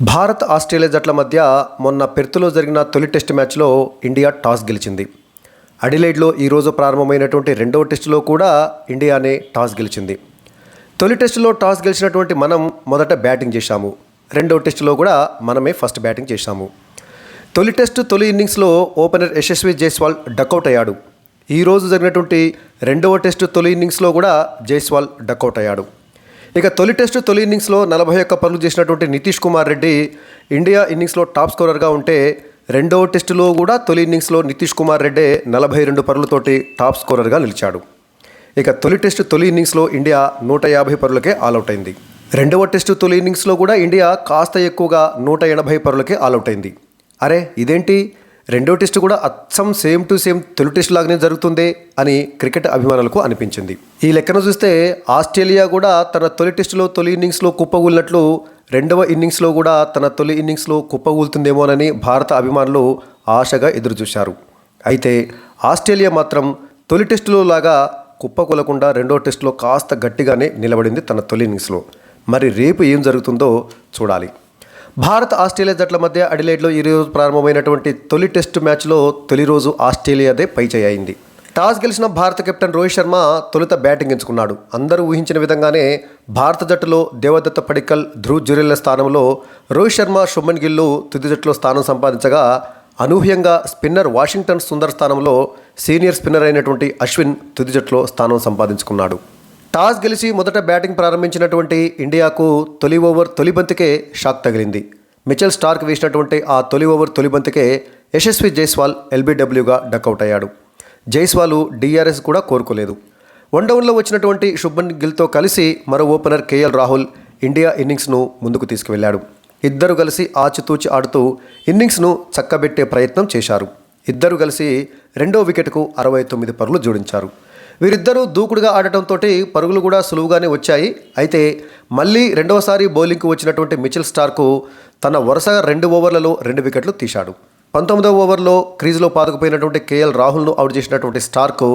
Bharat Australia జట్ల మధ్య మొన్న పెర్త్లో జరిగిన తొలి టెస్ట్ మ్యాచ్లో ఇండియా టాస్ గెలిచింది. అడిలైడ్లో ఈరోజు ప్రారంభమైనటువంటి రెండవ టెస్టులో కూడా ఇండియానే టాస్ గెలిచింది. తొలి టెస్టులో టాస్ గెలిచినటువంటి మనం మొదట బ్యాటింగ్ చేశాము. రెండవ టెస్టులో కూడా మనమే ఫస్ట్ బ్యాటింగ్ చేశాము. తొలి టెస్టు తొలి ఇన్నింగ్స్లో ఓపెనర్ యశస్వి జైస్వాల్ డకౌట్ అయ్యాడు. ఈరోజు జరిగినటువంటి రెండవ టెస్టు తొలి ఇన్నింగ్స్లో కూడా జైస్వాల్ డకౌట్ అయ్యాడు. ఇక తొలి టెస్ట్ తొలి ఇన్నింగ్స్లో నలభై ఒక్క పనులు చేసినటువంటి నితీష్ కుమార్ రెడ్డి ఇండియా ఇన్నింగ్స్లో టాప్ స్కోరర్గా ఉంటే రెండవ టెస్టులో కూడా తొలి ఇన్నింగ్స్లో నితీష్ కుమార్ రెడ్డి నలభై రెండు పరులతోటి టాప్ స్కోరర్గా నిలిచాడు. ఇక తొలి టెస్టు తొలి ఇన్నింగ్స్లో ఇండియా నూట యాభై పరులకే ఆల్అవుట్ అయింది రెండవ టెస్టు తొలి ఇన్నింగ్స్లో కూడా ఇండియా కాస్త ఎక్కువగా నూట ఎనభై పరులకే ఆల్అవుట్ అయింది అరే ఇదేంటి? రెండో టెస్టు కూడా అచ్చం సేమ్ టు సేమ్ తొలి టెస్ట్ లాగానే జరుగుతుంది అని క్రికెట్ అభిమానులకు అనిపించింది. ఈ లెక్కను చూస్తే ఆస్ట్రేలియా కూడా తన తొలి టెస్టులో తొలి ఇన్నింగ్స్లో కుప్పగూలినట్లు రెండవ ఇన్నింగ్స్లో కూడా తన తొలి ఇన్నింగ్స్లో కుప్పగూలుతుందేమోనని భారత అభిమానులు ఆశగా ఎదురుచూశారు. అయితే ఆస్ట్రేలియా మాత్రం తొలి టెస్టులో లాగా కుప్పకూలకుండా రెండో టెస్టులో కాస్త గట్టిగానే నిలబడింది తన తొలి ఇన్నింగ్స్లో. మరి రేపు ఏం జరుగుతుందో చూడాలి. భారత్ ఆస్ట్రేలియా జట్ల మధ్య అడిలైడ్లో ఈరోజు ప్రారంభమైనటువంటి తొలి టెస్టు మ్యాచ్లో తొలి రోజు ఆస్ట్రేలియాదే పైచేయింది అయింది టాస్ గెలిచిన భారత కెప్టెన్ రోహిత్ శర్మ తొలుత బ్యాటింగ్ ఎంచుకున్నాడు. అందరూ ఊహించిన విధంగానే భారత జట్టులో దేవదత్త పడికల్ ధ్రువ్ జురెల్ల స్థానంలో రోహిత్ శర్మ శుభన్ గిల్లు తుది జట్టులో స్థానం సంపాదించగా అనూహ్యంగా స్పిన్నర్ వాషింగ్టన్ సుందర్ స్థానంలో సీనియర్ స్పిన్నర్ అయినటువంటి అశ్విన్ తుది జట్టులో స్థానం సంపాదించుకున్నాడు. టాస్ గెలిచి మొదట బ్యాటింగ్ ప్రారంభించినటువంటి ఇండియాకు తొలి ఓవర్ తొలి బంతికే షాక్ తగిలింది. మిచెల్ స్టార్క్ వేసినటువంటి ఆ తొలి ఓవర్ తొలి బంతికే యశస్వి జైస్వాల్ ఎల్బీడబ్ల్యూగా డక్అవుట్ అయ్యాడు. జైస్వాల్ డిఆర్ఎస్ కూడా కోరుకోలేదు. వన్ డౌన్లో వచ్చినటువంటి శుభన్ గిల్తో కలిసి మరో ఓపెనర్ కేఎల్ రాహుల్ ఇండియా ఇన్నింగ్స్ను ముందుకు తీసుకువెళ్ళాడు. ఇద్దరు కలిసి ఆచితూచి ఆడుతూ ఇన్నింగ్స్ను చక్కబెట్టే ప్రయత్నం చేశారు. ఇద్దరు కలిసి రెండో వికెట్కు అరవై తొమ్మిది పరులు జోడించారు. వీరిద్దరూ దూకుడుగా ఆడటంతో పరుగులు కూడా సులువుగానే వచ్చాయి. అయితే మళ్ళీ రెండవసారి బౌలింగ్కు వచ్చినటువంటి మిచిల్ స్టార్కు తన వరుసగా రెండు ఓవర్లలో రెండు వికెట్లు తీశాడు. పంతొమ్మిదవ ఓవర్లో క్రీజులో పాతుకుపోయినటువంటి కేఎల్ రాహుల్ను అవుట్ చేసినటువంటి స్టార్కు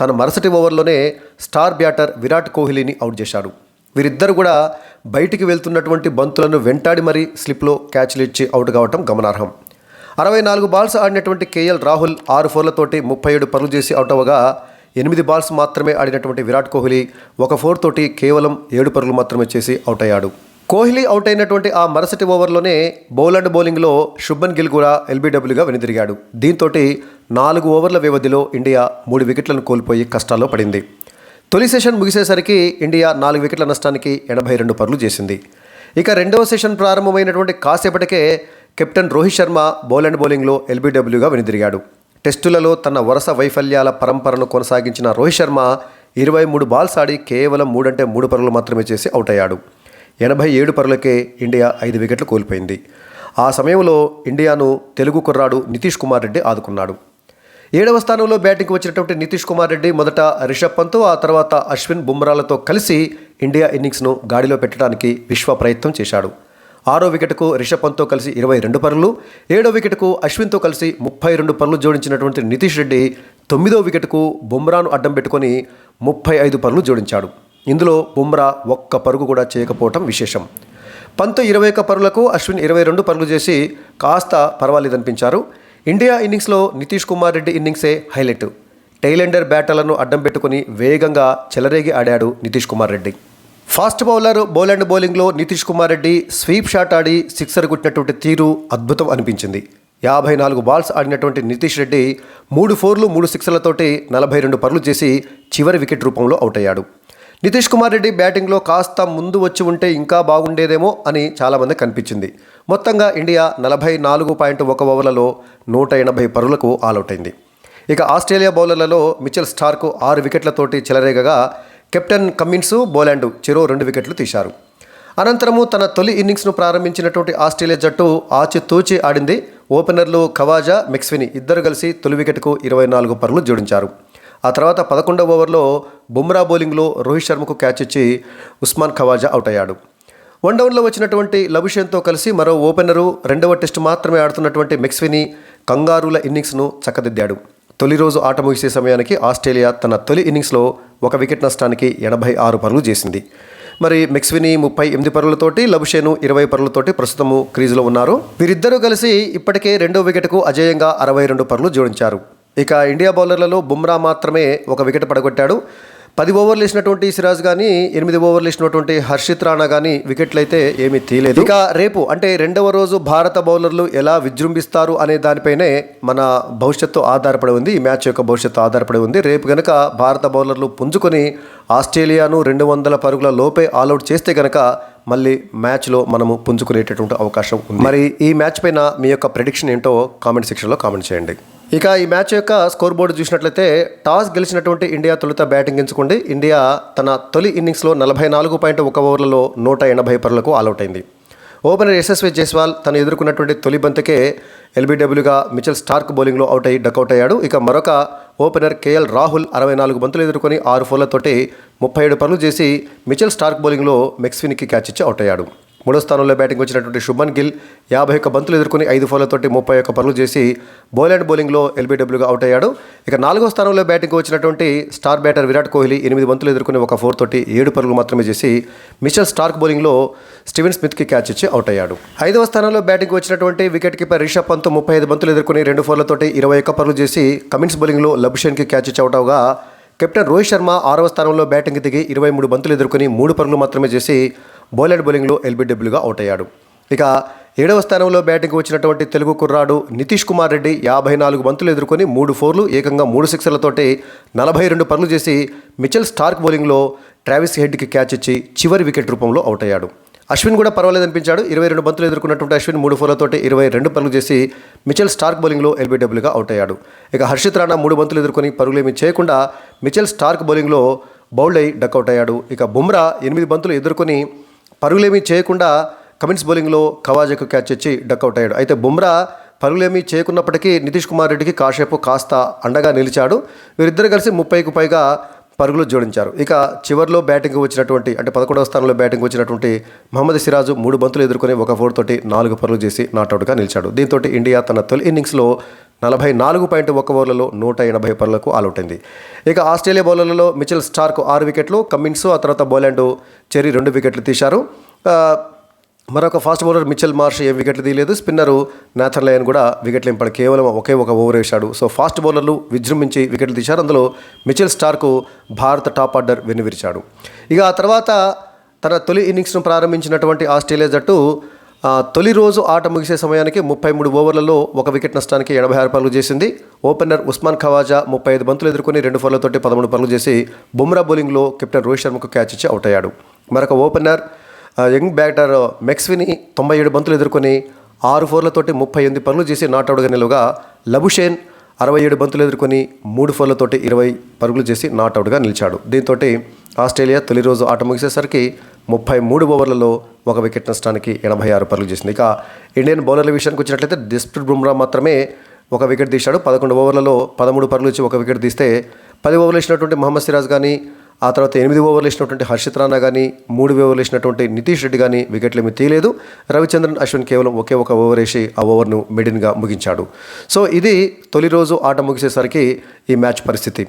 తన మరుసటి ఓవర్లోనే స్టార్ బ్యాటర్ విరాట్ కోహ్లీని అవుట్ చేశాడు. వీరిద్దరు కూడా బయటికి వెళ్తున్నటువంటి బంతులను వెంటాడి మరీ స్లిప్లో క్యాచ్లు ఇచ్చి అవుట్ కావటం గమనార్హం. అరవై నాలుగు బాల్స్ ఆడినటువంటి కేఎల్ రాహుల్ ఆరు ఫోర్లతోటి ముప్పై ఏడు పరుగులు చేసి అవుట్ అవ్వగా ఎనిమిది బాల్స్ మాత్రమే ఆడినటువంటి విరాట్ కోహ్లీ ఒక ఫోర్ తోటి కేవలం ఏడు పరుగులు మాత్రమే చేసి అవుట్ అయ్యాడు. కోహ్లీ అవుట్ అయినటువంటి ఆ మరుసటి ఓవర్లోనే బౌలండ్ బౌలింగ్లో శుభన్ గిల్ కూడా ఎల్బీడబ్ల్యూగా వెనుదిరిగాడు. దీంతో నాలుగు ఓవర్ల వ్యవధిలో ఇండియా మూడు వికెట్లను కోల్పోయి కష్టాల్లో పడింది. తొలి సెషన్ ముగిసేసరికి ఇండియా నాలుగు వికెట్ల నష్టానికి ఎనభై రెండు పరులు చేసింది. ఇక రెండవ సెషన్ ప్రారంభమైనటువంటి కాసేపటికే captain Rohit Sharma bowl and బౌలింగ్లో ఎల్బీడబ్ల్యూగా వెనుదిరిగాడు. టెస్టులలో తన వరుస వైఫల్యాల పరంపరను కొనసాగించిన రోహిత్ శర్మ ఇరవై మూడు బాల్స్ ఆడి కేవలం మూడంటే మూడు పరుగులు మాత్రమే చేసి అవుట్ అయ్యాడు. ఎనభై ఏడు పరులకే ఇండియా ఐదు వికెట్లు కోల్పోయింది. ఆ సమయంలో ఇండియాను తెలుగు కుర్రాడు నితీష్ కుమార్ రెడ్డి ఆదుకున్నాడు. ఏడవ స్థానంలో బ్యాటింగ్కి వచ్చినటువంటి నితీష్ కుమార్ రెడ్డి మొదట రిషబ్ పంత్ ఆ తర్వాత అశ్విన్ బుమ్రాలతో కలిసి ఇండియా ఇన్నింగ్స్ను గాడిలో పెట్టడానికి విశ్వ ప్రయత్నం చేశాడు. ఆరో వికెట్కు రిషబ్ పంత్తో కలిసి ఇరవై రెండు పరులు ఏడో వికెట్కు అశ్విన్తో కలిసి ముప్పై రెండు పరులు జోడించినటువంటి నితీష్ రెడ్డి తొమ్మిదో వికెట్కు బుమ్రాను అడ్డం పెట్టుకొని ముప్పై ఐదు పరులు జోడించాడు. ఇందులో బుమ్రా ఒక్క పరుగు కూడా చేయకపోవటం విశేషం. పంత్ ఇరవై ఒక్క పరులకు అశ్విన్ ఇరవై రెండు పరులు చేసి కాస్త పర్వాలేదనిపించారు. ఇండియా ఇన్నింగ్స్లో నితీష్ కుమార్ రెడ్డి ఇన్నింగ్సే హైలైట్. టైలెండర్ బ్యాటర్లను అడ్డం పెట్టుకుని వేగంగా చెలరేగి ఆడాడు Nitish Kumar Reddy. Fast bowler bowl and బౌలింగ్లో నితీష్ కుమార్ రెడ్డి స్వీప్ షాట్ ఆడి సిక్సర్ కొట్టినటువంటి తీరు అద్భుతం అనిపించింది. యాభై నాలుగు బాల్స్ ఆడినటువంటి నితీష్ రెడ్డి మూడు ఫోర్లు మూడు సిక్సర్లతోటి నలభై రెండు పరులు చేసి చివరి వికెట్ రూపంలో అవుట్ అయ్యాడు. నితీష్ కుమార్ రెడ్డి బ్యాటింగ్లో కాస్త ముందు వచ్చి ఉంటే ఇంకా బాగుండేదేమో అని చాలామంది కనిపించింది. మొత్తంగా ఇండియా నలభై నాలుగు పాయింట్ ఒక ఓవర్లలో నూట ఎనభై పరులకు ఆలౌట్ అయింది. ఇక ఆస్ట్రేలియా బౌలర్లలో మిచెల్ స్టార్కు ఆరు వికెట్లతోటి చెలరేగగా కెప్టెన్ కమ్మిన్స్ బోలాండ్ చెరో రెండు వికెట్లు తీశారు. అనంతరము తన తొలి ఇన్నింగ్స్ను ప్రారంభించినటువంటి ఆస్ట్రేలియా జట్టు ఆచితూచి ఆడింది. ఓపెనర్లు ఖవాజా మెక్స్విని ఇద్దరు కలిసి తొలి వికెట్కు ఇరవై నాలుగు పరులు జోడించారు. ఆ తర్వాత పదకొండవ ఓవర్లో బుమ్రా బౌలింగ్లో రోహిత్ శర్మకు క్యాచ్ ఇచ్చి ఉస్మాన్ ఖవాజా అవుట్ అయ్యాడు. వన్ డౌన్లో వచ్చినటువంటి లబుషేన్తో కలిసి మరో ఓపెనరు రెండవ టెస్టు మాత్రమే ఆడుతున్నటువంటి మెక్స్విని కంగారుల ఇన్నింగ్స్ను చక్కదిద్దాడు. తొలి రోజు ఆట ముగిసే సమయానికి ఆస్ట్రేలియా తన తొలి ఇన్నింగ్స్లో ఒక వికెట్ నష్టానికి ఎనభై ఆరు పరుగులు చేసింది. మరి మెక్స్విని ముప్పై ఎనిమిది పరులతోటి లబుషేను ఇరవై పరులతోటి ప్రస్తుతము క్రీజులో ఉన్నారు. వీరిద్దరూ కలిసి ఇప్పటికే రెండో వికెట్కు అజేయంగా అరవై రెండు పరులు జోడించారు. ఇక ఇండియా బౌలర్లలో బుమ్రా మాత్రమే ఒక వికెట్ పడగొట్టాడు. పది ఓవర్లు వేసినటువంటి సిరాజ్ కానీ ఎనిమిది ఓవర్లు వేసినటువంటి హర్షిత్ రాణా కానీ వికెట్లు అయితే ఏమీ తీయలేదు. ఇక రేపు అంటే రెండవ రోజు భారత బౌలర్లు ఎలా విజృంభిస్తారు అనే దానిపైనే మన భవిష్యత్తు ఆధారపడి ఉంది. ఈ మ్యాచ్ యొక్క భవిష్యత్తు ఆధారపడి ఉంది. రేపు గనక భారత బౌలర్లు పుంజుకొని ఆస్ట్రేలియాను రెండు వందల పరుగుల లోపే ఆల్అౌట్ చేస్తే గనక మళ్ళీ మ్యాచ్లో మనము పుంజుకునేటటువంటి అవకాశం ఉంది. మరి ఈ మ్యాచ్ పైన మీ యొక్క ప్రిడిక్షన్ ఏంటో కామెంట్ సెక్షన్లో కామెంట్ చేయండి. ఇక ఈ మ్యాచ్ యొక్క స్కోర్ బోర్డు చూసినట్లయితే టాస్ గెలిచినటువంటి ఇండియా తొలుత బ్యాటింగ్ ఎంచుకుంది. ఇండియా తన తొలి ఇన్నింగ్స్లో నలభై నాలుగు పాయింట్ ఒక ఓవర్లలో నూట ఎనభై పరులకు ఆల్అౌట్ అయింది. ఓపెనర్ యశస్వి జైస్వాల్ తను ఎదుర్కొన్నటువంటి తొలి బంతుకే ఎల్బీడబ్ల్యూగా మిచెల్ స్టార్క్ బౌలింగ్లో అవుట్ అయ్యి డకౌట్ అయ్యాడు. ఇక మరొక ఓపెనర్ కేఎల్ రాహుల్ అరవై నాలుగు బంతులు ఎదుర్కొని ఆరు ఫోర్లతోటి ముప్పై ఏడు పనులు చేసి మిచెల్ స్టార్క్ బౌలింగ్లో మెక్స్విన్కి క్యాచ్ ఇచ్చి అవుట్ అయ్యాడు. మూడో స్థానంలో బ్యాటింగ్ వచ్చినటువంటి శుభన్ గిల్ యాభై ఒక్క బంతులు ఎదుర్కొని ఐదు ఫోన్లతోటి ముప్పై ఒక్క పనులు చేసి బౌలాండ్ బౌలింగ్లో ఎల్బీడబ్ల్యూగా అవుట్ అయ్యాడు. ఇక నాలుగో స్థానంలో బ్యాటింగ్ వచ్చినటువంటి స్టార్ బ్యాటర్ విరాట్ కోహ్లీ ఎనిమిది బంతులు ఎదుర్కొని ఒక ఫోర్ తోటి ఏడు పరుగులు మాత్రమే చేసి మిషల్ స్టార్క్ బౌలింగ్లో స్టీవెన్ స్మిత్కి క్యాచ్ ఇచ్చి అవుట్ అయ్యాడు. ఐదవ స్థానంలో బ్యాటింగ్ వచ్చినటువంటి వికెట్ కీపర్ రిషబ్ పంత్ ముప్పై ఐదు బంతులు ఎదుర్కొని రెండు ఫోర్లతోటి ఇరవై ఒక్క పరుగులు చేసి కమిన్స్ బౌలింగ్లో లబుషన్కి క్యాచ్ ఇచ్చి అవుట్ అవగా కెప్టెన్ రోహిత్ శర్మ ఆరవ స్థానంలో బ్యాటింగ్ దిగి ఇరవై మూడు బంతులు ఎదుర్కొని మూడు పరుగులు మాత్రమే చేసి బౌలర్ బౌలింగ్లో ఎల్బీడబ్ల్యూగా అవుట్ అయ్యాడు ఇక ఏడవ స్థానంలో బ్యాటింగ్ వచ్చినటువంటి తెలుగు కుర్రాడు నితీష్ కుమార్ రెడ్డి యాభై నాలుగు బంతులు ఎదుర్కొని మూడు ఫోర్లు ఏకంగా మూడు సిక్సర్లతోటి నలభై రెండు పనులు చేసి మిచెల్ స్టార్క్ బౌలింగ్లో ట్రావిస్ హెడ్కి క్యాచ్ ఇచ్చి చివరి వికెట్ రూపంలో అవుట్ అయ్యాడు అశ్విన్ కూడా పర్వాలేదు అనిపించాడు ఇరవై రెండు బంతులు ఎదుర్కొన్నటువంటి అశ్విన్ మూడు ఫోర్లతోటి ఇరవై రెండు పనులు చేసి మిచెల్ స్టార్క్ బౌలింగ్లో ఎల్బీడబ్ల్యూగా అవుట్ అయ్యాడు ఇక హర్షిత్ రాణా మూడు బంతులు ఎదుర్కొని పరుగులేమీ చేయకుండా మిచెల్ స్టార్క్ బౌలింగ్లో బౌల్డ్ అయి డక్అవుట్ అయ్యాడు. ఇక బుమ్రా ఎనిమిది బంతులు ఎదుర్కొని పరుగులేమీ చేయకుండా కమిన్స్ బౌలింగ్లో కవాజకు క్యాచ్ ఇచ్చి డక్అవుట్ అయ్యాడు. అయితే బుమ్రా పరుగులేమీ చేయకున్నప్పటికీ నితీష్ కుమార్ రెడ్డికి కాసేపు కాస్త అండగా నిలిచాడు. వీరిద్దరు కలిసి ముప్పైకు పైగా పరుగులు జోడించారు. ఇక చివరిలో బ్యాటింగ్ వచ్చినటువంటి అంటే పదకొండవ స్థానంలో బ్యాటింగ్ వచ్చినటువంటి మహమ్మద్ సిరాజు మూడు బంతులు ఎదుర్కొని ఒక ఫోర్ తోటి నాలుగు పరుగులు చేసి నాట్అవుట్గా నిలిచాడు. దీంతో ఇండియా తన తొలి ఇన్నింగ్స్లో నలభై నాలుగు పాయింట్ ఒక్క ఓవర్లలో నూట ఎనభై పరులకు ఆలౌటైంది. ఇక ఆస్ట్రేలియా బౌలర్లలో మిచెల్ స్టార్క్ ఆరు వికెట్లు కమ్మిన్స్ ఆ తర్వాత బౌలాండ్ చెరీ రెండు వికెట్లు తీశారు. మరొక ఫాస్ట్ బౌలర్ మిచెల్ మార్ష్ ఏ వికెట్లు తీయలేదు. స్పిన్నరు నాథర్ లయన్ కూడా వికెట్లు ఇంపడి కేవలం ఒకే ఒక ఓవర్ వేశాడు. సో ఫాస్ట్ బౌలర్లు విజృంభించి వికెట్లు తీశారు. అందులో మిచెల్ స్టార్కు భారత టాప్ ఆర్డర్ వెనువిరిచాడు ఇక ఆ తర్వాత తన తొలి ఇన్నింగ్స్ను ప్రారంభించినటువంటి ఆస్ట్రేలియా జట్టు తొలి రోజు ఆట ముగిసే సమయానికి ముప్పై మూడు ఓవర్లలో ఒక వికెట్ నష్టానికి ఎనభై ఆరు పరుగులు చేసింది. ఓపెనర్ ఉస్మాన్ ఖవాజా ముప్పై ఐదు బంతులు ఎదుర్కొని రెండు ఫోర్లతోటి పదమూడు పరుగులు చేసి బుమ్రా బౌలింగ్లో కెప్టెన్ రోహిత్ శర్మకు క్యాచ్ ఇచ్చి అవుట్ అయ్యాడు. మరొక ఓపెనర్ యంగ్ బ్యాటర్ మెక్స్విని తొంభై ఏడు బంతులు ఎదుర్కొని ఆరు ఫోర్లతోటి ముప్పై ఎనిమిది పరుగులు చేసి నాట్అవుట్గా నిలువగా లబుషేన్ అరవై ఏడు బంతులు ఎదుర్కొని మూడు ఫోర్లతోటి ఇరవై పరుగులు చేసి నాట్అవుట్గా నిలిచాడు. దీంతో ఆస్ట్రేలియా తొలి రోజు ఆట ముగిసేసరికి ముప్పై మూడు ఓవర్లలో ఒక వికెట్ నష్టానికి ఎనభై ఆరు పరుగులు చేసింది. ఇక ఇండియన్ బౌలర్ల విషయానికి వచ్చినట్లయితే డిస్ప్రిట్ బుమ్రా మాత్రమే ఒక వికెట్ తీశాడు. పదకొండు ఓవర్లలో పదమూడు పరుగులు ఇచ్చి ఒక వికెట్ తీస్తే పది ఓవర్లు వేసినటువంటి మహమ్మద్ సిరాజ్ కానీ ఆ తర్వాత ఎనిమిది ఓవర్లు వేసినటువంటి హర్షిత్ రాణా కానీ మూడు ఓవర్లు వేసినటువంటి నితీష్ రెడ్డి కానీ వికెట్లు ఏమీ తీయలేదు. రవిచంద్రన్ అశ్విన్ కేవలం ఒకే ఒక ఓవర్ వేసి ఆ ఓవర్ను మిడిన్గా ముగించాడు. సో ఇది తొలి రోజు ఆట ముగిసేసరికి ఈ మ్యాచ్ పరిస్థితి.